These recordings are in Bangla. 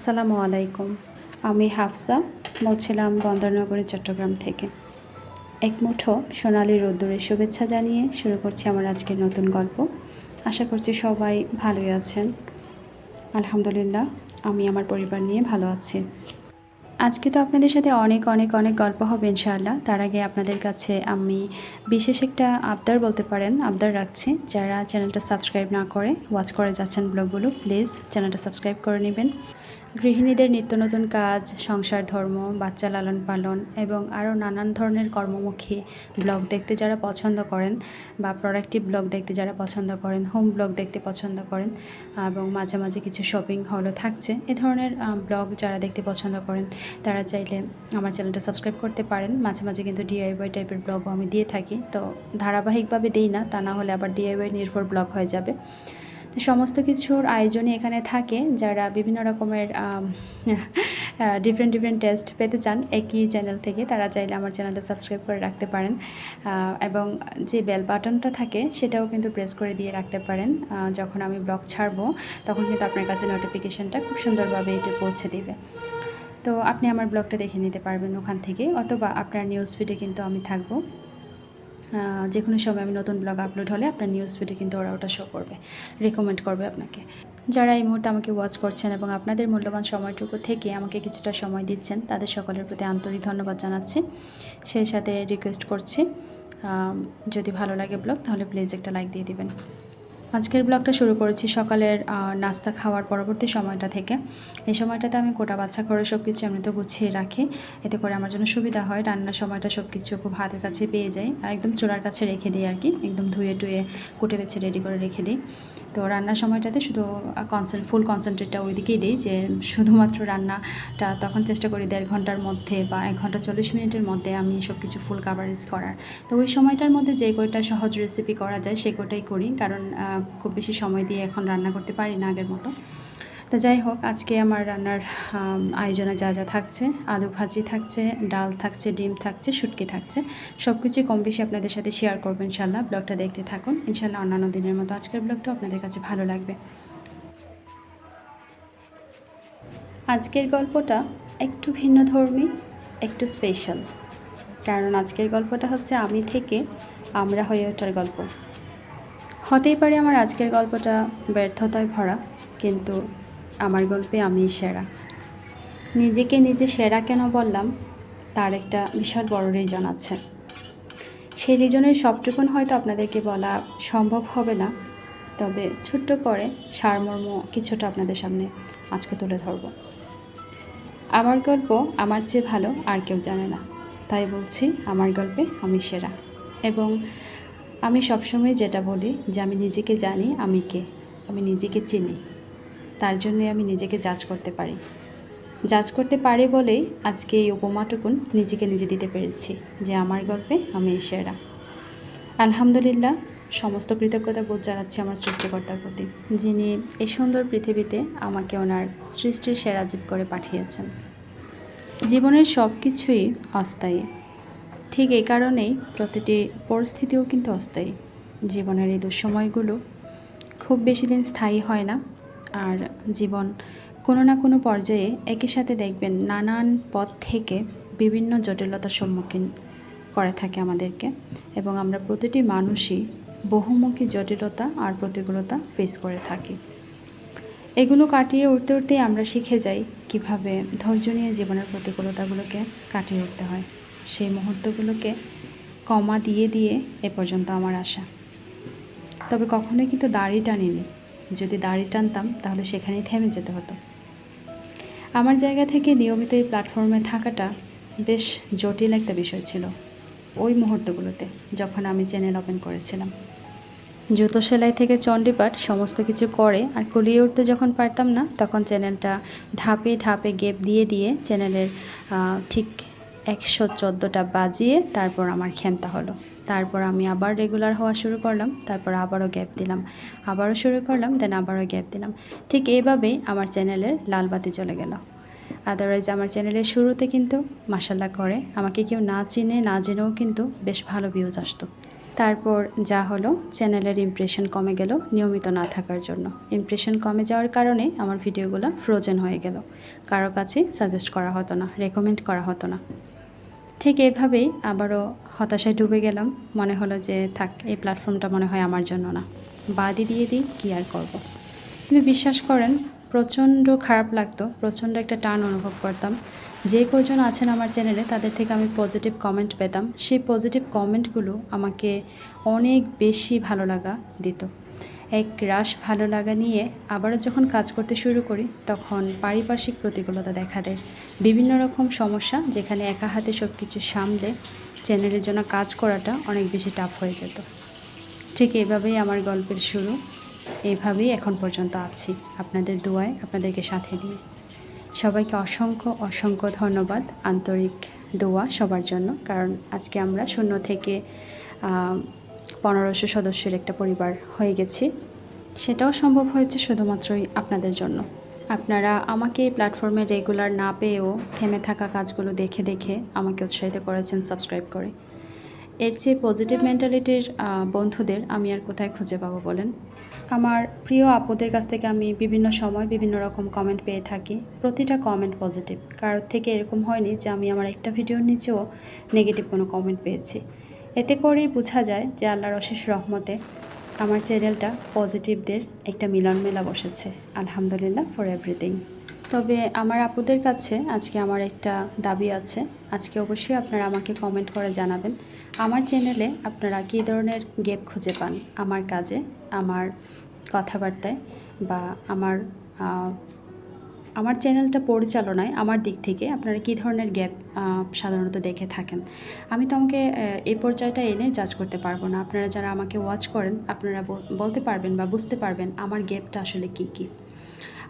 আসসালামু আলাইকুম। আমি হাফসা বলছিলাম বন্দরনগরের চট্টগ্রাম থেকে। এক মুঠো সোনালি রোদ্দুরের শুভেচ্ছা জানিয়ে শুরু করছি আমার আজকের নতুন গল্প। আশা করছি সবাই ভালোই আছেন। আলহামদুলিল্লাহ, আমি আমার পরিবার নিয়ে ভালো আছি। আজকে তো আপনাদের সাথে অনেক অনেক অনেক গল্প হবে ইনশাআল্লাহ। তার আগে আপনাদের কাছে আমি বিশেষ একটা আবদার বলতে পারেন, আবদার রাখছি। যারা চ্যানেলটা সাবস্ক্রাইব না করে ওয়াচ করে যাচ্ছেন ব্লগগুলো প্লিজ চ্যানেলটা সাবস্ক্রাইব করে নেবেন। গৃহিণীদের নিত্য নতুন কাজ, সংসার ধর্ম, বাচ্চা লালন পালন এবং আরও নানান ধরনের কর্মমুখী ব্লগ দেখতে যারা পছন্দ করেন বা প্রোডাক্টিভ ব্লগ দেখতে যারা পছন্দ করেন হোম ব্লগ দেখতে পছন্দ করেন এবং মাঝে মাঝে কিছু শপিং হলও থাকছে, এ ধরনের ব্লগ যারা দেখতে পছন্দ করেন তারা চাইলে আমার চ্যানেলটা সাবস্ক্রাইব করতে পারেন। মাঝে মাঝে কিন্তু ডিআইওয়াই টাইপের ব্লগও আমি দিয়ে থাকি, তো ধারাবাহিকভাবে দিই না, তা না হলে আবার ডিআইওয়াই নির্ভর ব্লগ হয়ে যাবে। তো সমস্ত কিছুর আয়োজনই এখানে থাকে। যারা বিভিন্ন রকমের ডিফারেন্ট ডিফারেন্ট টেস্ট পেতে চান একই চ্যানেল থেকে, তারা চাইলে আমার চ্যানেলটা সাবস্ক্রাইব করে রাখতে পারেন। এবং যে বেল বাটনটা থাকে, সেটাও কিন্তু প্রেস করে দিয়ে রাখতে পারেন। যখন আমি ব্লগ ছাড়বো, তখন কিন্তু আপনার কাছে নোটিফিকেশনটা খুব সুন্দরভাবে এটি পৌঁছে দেবে। তো আপনি আমার ব্লগটা দেখে নিতে পারবেন ওখান থেকে, অথবা আপনার নিউজ ফিডে কিন্তু আমি থাকব। যে কোনো সময় আমি নতুন ব্লগ আপলোড হলে আপনার নিউজ ফিডে কিন্তু ওরা ওটা শো করবে রেকমেন্ড করবে আপনাকে। যারা এই মুহূর্তে আমাকে ওয়াচ করছেন এবং আপনাদের মূল্যবান সময়টুকু থেকে আমাকে কিছুটা সময় দিচ্ছেন, তাদের সকলের প্রতি আন্তরিক ধন্যবাদ জানাচ্ছি। সেই সাথে রিকোয়েস্ট করছি যদি ভালো লাগে ব্লগ তাহলে প্লিজ একটা লাইক দিয়ে দিবেন। আজকের ব্লগটা শুরু করেছি সকালের নাস্তা খাওয়ার পরবর্তী সময়টা থেকে। এই সময়টাতে আমি কোটা বাচ্চা করে সব কিছু এমনি তো গুছিয়ে রাখি। এতে করে আমার জন্য সুবিধা হয়। রান্নার সময়টা সব কিছু খুব হাতের কাছে পেয়ে যাই। আর একদম চুলার কাছে রেখে দিই আর কি। একদম ধুয়ে টুয়ে কুটে বেছে রেডি করে রেখে দিই। তো রান্নার সময়টাতে শুধু কনসেন্ট ফুল কনসেন্ট্রেটটা ওই দিকেই দিই যে শুধুমাত্র রান্নাটা তখন চেষ্টা করি দেড় ঘণ্টার মধ্যে বা এক ঘণ্টা চল্লিশ মিনিটের মধ্যে আমি সব কিছু ফুল কাভারেজ করার। তো ওই সময়টার মধ্যে যে কয়টা সহজ রেসিপি করা যায় সে কয়টাই করি। কারণ খুব বেশি সময় দিয়ে এখন রান্না করতে পারি না আগের মতো। তো যাই হোক, আজকে আমার রান্নার আয়োজনে যা যা থাকছে, আলু ভাজি থাকছে, ডাল থাকছে, ডিম থাকছে, শুটকি থাকছে সব কিছুই কম বেশি আপনাদের সাথে শেয়ার করব ইনশাল্লাহ ব্লগটা দেখতে থাকুন। ইনশাল্লাহ অন্যান্য দিনের মতো আজকের ব্লগটা আপনাদের কাছে ভালো লাগবে। আজকের গল্পটা একটু ভিন্ন ধর্মী, একটু স্পেশাল কারণ আজকের গল্পটা হচ্ছে, আমি থেকে আমরা হয়ে ওঠার গল্প। হতেই পারে আমার আজকের গল্পটা ব্যর্থতায় ভরা, কিন্তু আমার গল্পে আমি সেরা। নিজেকে নিজে সেরা কেন বললাম, তার একটা বিশাল বড় রিজন আছে। সেই রিজনের সবটুকুন হয়তো আপনাদেরকে বলা সম্ভব হবে না, তবে ছোট্ট করে সারমর্ম কিছুটা আপনাদের সামনে আজকে তুলে ধরব। আমার গল্প আমার চেয়ে ভালো আর কেউ জানে না, তাই বলছি আমার গল্পে আমি সেরা। এবং আমি সবসময় যেটা বলি যে আমি নিজেকে জানি আমি কে, আমি নিজেকে চিনি। তার জন্যই আমি নিজেকে জাজ করতে পারি। জাজ করতে পারি বলেই আজকে এই উপমাটুকুন নিজেকে নিজে দিতে পেরেছি যে আমার গল্পে আমি সেরা। আলহামদুলিল্লাহ, সমস্ত কৃতজ্ঞতা বোধ জানাচ্ছি আমার সৃষ্টিকর্তার প্রতি, যিনি এই সুন্দর পৃথিবীতে আমাকে ওনার সৃষ্টির সেরা জীব করে পাঠিয়েছেন। জীবনের সব কিছুই অস্থায়ী। ঠিক এই কারণেই প্রতিটি পরিস্থিতিও কিন্তু অস্থায়ী। জীবনের এই দুঃসময়গুলো খুব বেশি দিন স্থায়ী হয় না। আর জীবন কোনো না কোনো পর্যায়ে একই সাথে দেখবেন নানান পথ থেকে বিভিন্ন জটিলতার সম্মুখীন করে থাকে আমাদেরকে। এবং আমরা প্রতিটি মানুষই বহুমুখী জটিলতা আর প্রতিকূলতা ফেস করে থাকি। এগুলো কাটিয়ে উঠতে উঠতে আমরা শিখে যাই কীভাবে ধৈর্য নিয়ে জীবনের প্রতিকূলতাগুলোকে কাটিয়ে উঠতে হয়। সেই মুহূর্তগুলোকে কমা দিয়ে দিয়ে এ পর্যন্ত আমার আশা। তবে কখনোই কিন্তু দাড়ি টানিনি। যদি দাড়ি টানতাম, তাহলে সেখানেই থেমে যেতে হতো। আমার জায়গা থেকে নিয়মিত এই প্ল্যাটফর্মে থাকাটা বেশ জটিল একটা বিষয় ছিল ওই মুহূর্তগুলোতে, যখন আমি চ্যানেল ওপেন করেছিলাম। জুতো সেলাই থেকে চণ্ডীপাঠ সমস্ত কিছু করে আর কুলিয়ে উঠতে যখন পারতাম না, তখন চ্যানেলটা ধাপে ধাপে গেপ দিয়ে দিয়ে চ্যানেলের ঠিক একশো চোদ্দোটা বাজিয়ে তারপর আমার ক্ষমতা হলো। তারপর আমি আবার রেগুলার হওয়া শুরু করলাম, তারপর আবারও গ্যাপ দিলাম। আবারও শুরু করলাম দেন আবারও গ্যাপ দিলাম। ঠিক এইভাবেই আমার চ্যানেলের লাল বাতি চলে গেল। আদারওয়াইজ আমার চ্যানেলের শুরুতে কিন্তু মাসাল্লাহ করে। আমাকে কেউ না চিনে, না জেনেও কিন্তু বেশ ভালো ভিউজ আসতো। তারপর যা হলো চ্যানেলের ইমপ্রেশন কমে গেল নিয়মিত না থাকার জন্য। ইমপ্রেশন কমে যাওয়ার কারণে আমার ভিডিওগুলো ফ্রোজেন হয়ে গেল। কারও কাছে সাজেস্ট করা হতো না রেকমেন্ড করা হতো না। ঠিক এভাবেই আবারও হতাশায় ডুবে গেলাম। মনে হলো যে, থাক, এই প্ল্যাটফর্মটা মনে হয় আমার জন্য না। বাদই দিয়ে দিই, কী আর করব? কিন্তু বিশ্বাস করেন, প্রচণ্ড খারাপ লাগতো, প্রচণ্ড একটা টান অনুভব করতাম। যে কজন আছেন আমার চ্যানেলে, তাদের থেকে আমি পজিটিভ কমেন্ট পেতাম। সেই পজিটিভ কমেন্টগুলো আমাকে অনেক বেশি ভালো লাগা দিত। এক রাশ ভালো লাগা নিয়ে আবারও যখন কাজ করতে শুরু করি, তখন পারিপার্শ্বিক প্রতিকূলতা দেখা দেয়। বিভিন্ন রকম সমস্যা যেখানে একা হাতে সব কিছু সামলে চ্যানেলের জন্য কাজ করাটা অনেক বেশি টাফ হয়ে যেত। ঠিক এভাবেই আমার গল্পের শুরু। এইভাবেই এখন পর্যন্ত আছি। আপনাদের দোয়ায় আপনাদেরকে সাথে নিয়ে। সবাইকে অসংখ্য অসংখ্য ধন্যবাদ। আন্তরিক দোয়া সবার জন্য। কারণ আজকে আমরা শূন্য থেকে পনেরোশো সদস্যের একটা পরিবার হয়ে গেছি। সেটাও সম্ভব হয়েছে শুধুমাত্রই আপনাদের জন্য। আপনারা আমাকে এই প্ল্যাটফর্মে রেগুলার না পেয়েও থেমে থাকা কাজগুলো দেখে দেখে আমাকে উৎসাহিত করেছেন সাবস্ক্রাইব করে। এর চেয়ে পজিটিভ মেন্টালিটির বন্ধুদের আমি আর কোথায় খুঁজে পাবো বলেন? আমার প্রিয় আপুদের কাছ থেকে আমি বিভিন্ন সময় বিভিন্ন রকম কমেন্ট পেয়ে থাকি। প্রতিটা কমেন্ট পজিটিভ কারোর থেকে এরকম হয়নি যে আমি আমার একটা ভিডিওর নিচেও নেগেটিভ কোনো কমেন্ট পেয়েছি। এতে করেই বোঝা যায় যে আল্লাহর অশেষ রহমতে আমার চ্যানেলটা পজিটিভদের একটা মিলন মেলা বসেছে, আলহামদুলিল্লাহ ফর এভরিথিং তবে আমার আপুদের কাছে আজকে আমার একটা দাবি আছে। আজকে অবশ্যই আপনারা আমাকে কমেন্ট করে জানাবেন, আমার চ্যানেলে আপনারা কী ধরনের গেপ খুঁজে পান? আমার কাজে, আমার কথাবার্তায় বা আমার আমার চ্যানেলটা পরিচালনায় আমার দিক থেকে আপনারা কী ধরনের গ্যাপ সাধারণত দেখে থাকেন? আমি তো আমাকে এই পর্যায়টা এনে জাজ করতে পারব না। আপনারা যারা আমাকে ওয়াচ করেন, আপনারা বলতে পারবেন বা বুঝতে পারবেন আমার গ্যাপটা আসলে কী কী।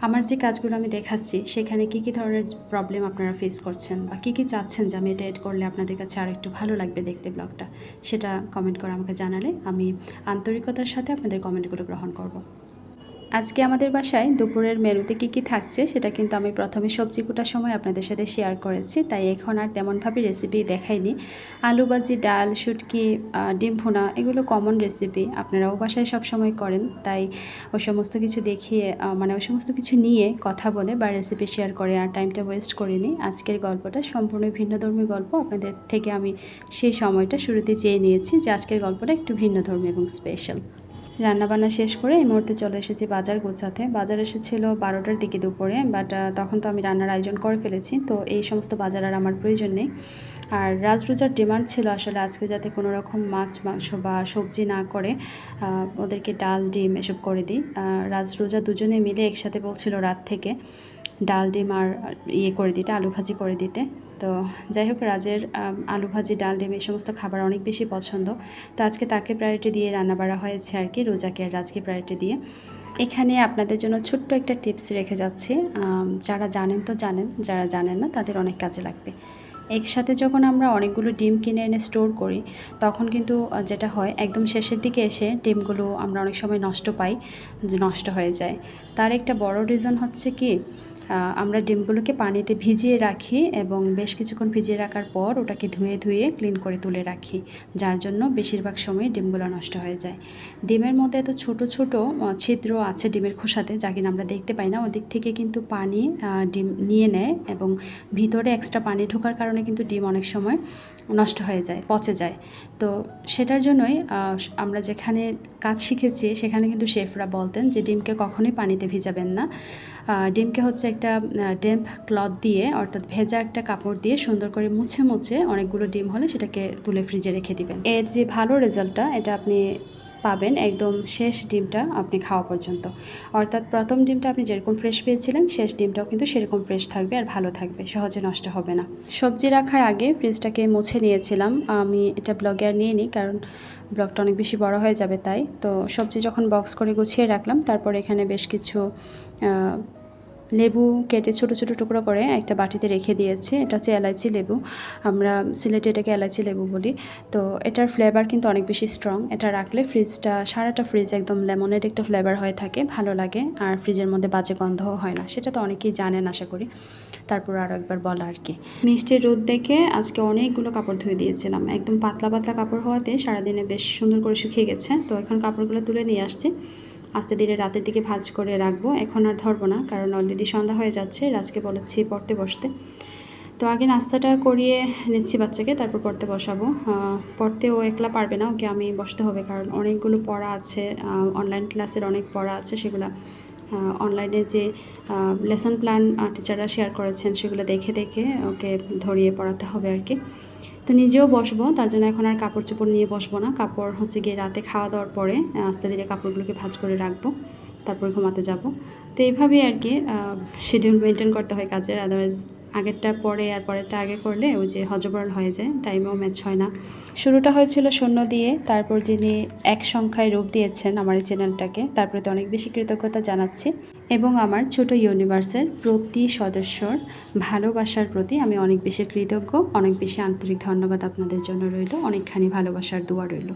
আমার যে কাজগুলো আমি দেখাচ্ছি, সেখানে কী কী ধরনের প্রবলেম আপনারা ফেস করছেন বা কী কী চাচ্ছেন যে আমি এটা এড করলে আপনাদের কাছে আর একটু ভালো লাগবে দেখতে ব্লগটা সেটা কমেন্ট করে আমাকে জানালে আমি আন্তরিকতার সাথে আপনাদের কমেন্টগুলো গ্রহণ করব। আজকে আমাদের বাসায় দুপুরের মেনুতে কী কী থাকছে সেটা কিন্তু আমি প্রথমে সবজি কুটার সময় আপনাদের সাথে শেয়ার করেছি। তাই এখন আর তেমনভাবে রেসিপি দেখাইনি। আলু ভাজি, ডাল, শুটকি ডিম ভুনা এগুলো কমন রেসিপি আপনারাও বাসায় সব সময় করেন। তাই ওই সমস্ত কিছু দেখিয়ে মানে ওই সমস্ত কিছু নিয়ে কথা বলে বা রেসিপি শেয়ার করে আর টাইমটা ওয়েস্ট করিনি আজকের গল্পটা সম্পূর্ণ ভিন্নধর্মী গল্প। আপনাদের থেকে আমি সেই সময়টা শুরুতে চেয়ে নিয়েছি যে আজকের গল্পটা একটু ভিন্নধর্মী এবং স্পেশাল রান্নাবান্না শেষ করে এই মুহূর্তে চলে এসেছি বাজার গোছাতে। বাজার এসেছিল বারোটার দিকে দুপুরে বাট তখন তো আমি রান্নার আয়োজন করে ফেলেছি, তো এই সমস্ত বাজার আর আমার প্রয়োজন নেই। আর রাজরোজার ডিমান্ড ছিল আসলে আজকে যাতে কোনো রকম মাছ, মাংস বা সবজি না করে ওদেরকে ডাল, ডিম এসব করে দিই। রাজরোজা দুজনে মিলে একসাথে বলছিল রাত থেকে। ডাল ডিম আর ইয়ে করে দিতে, আলু ভাজি করে দিতে। তো যাই হোক, রাজের আলু ভাজি, ডাল ডিম এই সমস্ত খাবার অনেক বেশি পছন্দ। তো আজকে তাকে প্রায়োরিটি দিয়ে রান্না বাড়া হয়েছে আর কি, রোজাকে আর রাজকে প্রায়োরিটি দিয়ে। এখানে আপনাদের জন্য ছোট্ট একটা টিপস রেখে যাচ্ছি। যারা জানেন তো জানেন, যারা জানেন না তাদের অনেক কাজে লাগবে। একসাথে যখন আমরা অনেকগুলো ডিম কিনে এনে স্টোর করি, তখন কিন্তু যেটা হয়, একদম শেষের দিকে এসে ডিমগুলো আমরা অনেক সময় নষ্ট পাই নষ্ট হয়ে যায়। তার একটা বড় রিজন হচ্ছে কি আমরা ডিমগুলোকে পানিতে ভিজিয়ে রাখি এবং বেশ কিছুক্ষণ ভিজিয়ে রাখার পর ওটাকে ধুয়ে ধুয়ে ক্লিন করে তুলে রাখি, যার জন্য বেশিরভাগ সময় ডিমগুলো নষ্ট হয়ে যায়। ডিমের মধ্যে এত ছোট ছোট ছিদ্র আছে ডিমের খোসাতে, যা কিনা আমরা দেখতে পাই না, ওদিক থেকে কিন্তু পানি ডিম নিয়ে নেয় এবং ভিতরে এক্সট্রা পানি ঢোকার কারণে কিন্তু ডিম অনেক সময় নষ্ট হয়ে যায়, পচে যায়। তো সেটার জন্যই আমরা যেখানে কাজ শিখেছি, সেখানে কিন্তু শেফরা বলতেন যে ডিমকে কখনোই পানিতে ভিজাবেন না। ডিমকে হচ্ছে একটা ডেম্প ক্লথ দিয়ে, অর্থাৎ ভেজা একটা কাপড় দিয়ে সুন্দর করে মুছে মুছে অনেকগুলো ডিম হলে সেটাকে তুলে ফ্রিজে রেখে দিবেন। এর যে ভালো রেজাল্টটা এটা আপনি পাবেন একদম শেষ ডিমটা আপনি খাওয়া পর্যন্ত। অর্থাৎ প্রথম ডিমটা আপনি যেরকম ফ্রেশ পেয়েছিলেন, শেষ ডিমটাও কিন্তু সেরকম ফ্রেশ থাকবে আর ভালো থাকবে, সহজে নষ্ট হবে না। সবজি রাখার আগে ফ্রিজটাকে মুছে নিয়েছিলাম। আমি এটা ব্লগে আর নিয়ে নিই কারণ ব্লগটা অনেক বেশি বড় হয়ে যাবে তাই। তো সবজি যখন বক্স করে গুছিয়ে রাখলাম, তারপর এখানে বেশ কিছু লেবু কেটে ছোট ছোট টুকরো করে একটা বাটিতে রেখে দিয়েছি। এটা হচ্ছে এলাচি লেবু। আমরা সিলেটে এটাকে এলাচি লেবু বলি। তো এটার ফ্লেভার কিন্তু অনেক বেশি স্ট্রং এটা রাখলে ফ্রিজটা সারাটা ফ্রিজ একদম লেমনেড একটা ফ্লেভার হয়ে থাকে, ভালো লাগে। আর ফ্রিজের মধ্যে বাজে গন্ধও হয় না। সেটা তো অনেকেই জানেন, আশা করি। তারপর আরও একবার বলা আর কি। মিষ্টির রোদ দেখে আজকে অনেকগুলো কাপড় ধুয়ে দিয়েছিলাম। একদম পাতলা পাতলা কাপড় হওয়াতে সারাদিনে বেশ সুন্দর করে শুকিয়ে গেছে। তো এখন কাপড়গুলো তুলে নিয়ে আসছি। আস্তে ধীরে রাতের দিকে ভাজ করে রাখব। এখন আর ধরবো না, কারণ অলরেডি সন্ধ্যা হয়ে যাচ্ছে। রাজকে বলেছি পড়তে বসতে। তো আগে নাস্তাটা করিয়ে নিচ্ছি বাচ্চাকে, তারপর পড়তে বসাবো। পড়তে ও একলা পারবে না, ওকে আমি বসতে হবে, কারণ অনেকগুলো পড়া আছে অনলাইন ক্লাসের অনেক পড়া আছে সেগুলো অনলাইনে যে লেসন প্ল্যান টিচাররা শেয়ার করেছেন, সেগুলো দেখে দেখে ওকে ধরিয়ে পড়াতে হবে আর কি। তো নিজেও বসবো, তার জন্য এখন আর কাপড় চোপড় নিয়ে বসবো না। কাপড় হচ্ছে গিয়ে রাতে খাওয়া দাওয়ার পরে আস্তে ধীরে কাপড়গুলোকে ভাজ করে রাখব, তারপর ঘুমাতে যাব। তো এইভাবেই আর কি শিডিউল মেনটেন করতে হয় কাজের আদারওয়াইজ আগেরটা পরে আর পরেরটা আগে করলে ওই যে হজবরল হয়ে যায় টাইমেও ম্যাচ হয় না। শুরুটা হয়েছিল শূন্য দিয়ে, তারপর যিনি এক সংখ্যায় রূপ দিয়েছেন আমার এই চ্যানেলটাকে তার প্রতি অনেক বেশি কৃতজ্ঞতা জানাচ্ছি। এবং আমার ছোট ইউনিভার্সের প্রতি সদস্যর ভালোবাসার প্রতি আমি অনেক বেশি কৃতজ্ঞ, অনেক বেশি আন্তরিক ধন্যবাদ আপনাদের জন্য রইল, অনেকখানি ভালোবাসার দোয়া রইল।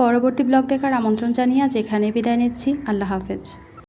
পরবর্তী ব্লগ দেখার আমন্ত্রণ জানিয়ে যেখানে বিদায় নিচ্ছি, আল্লাহ হাফেজ।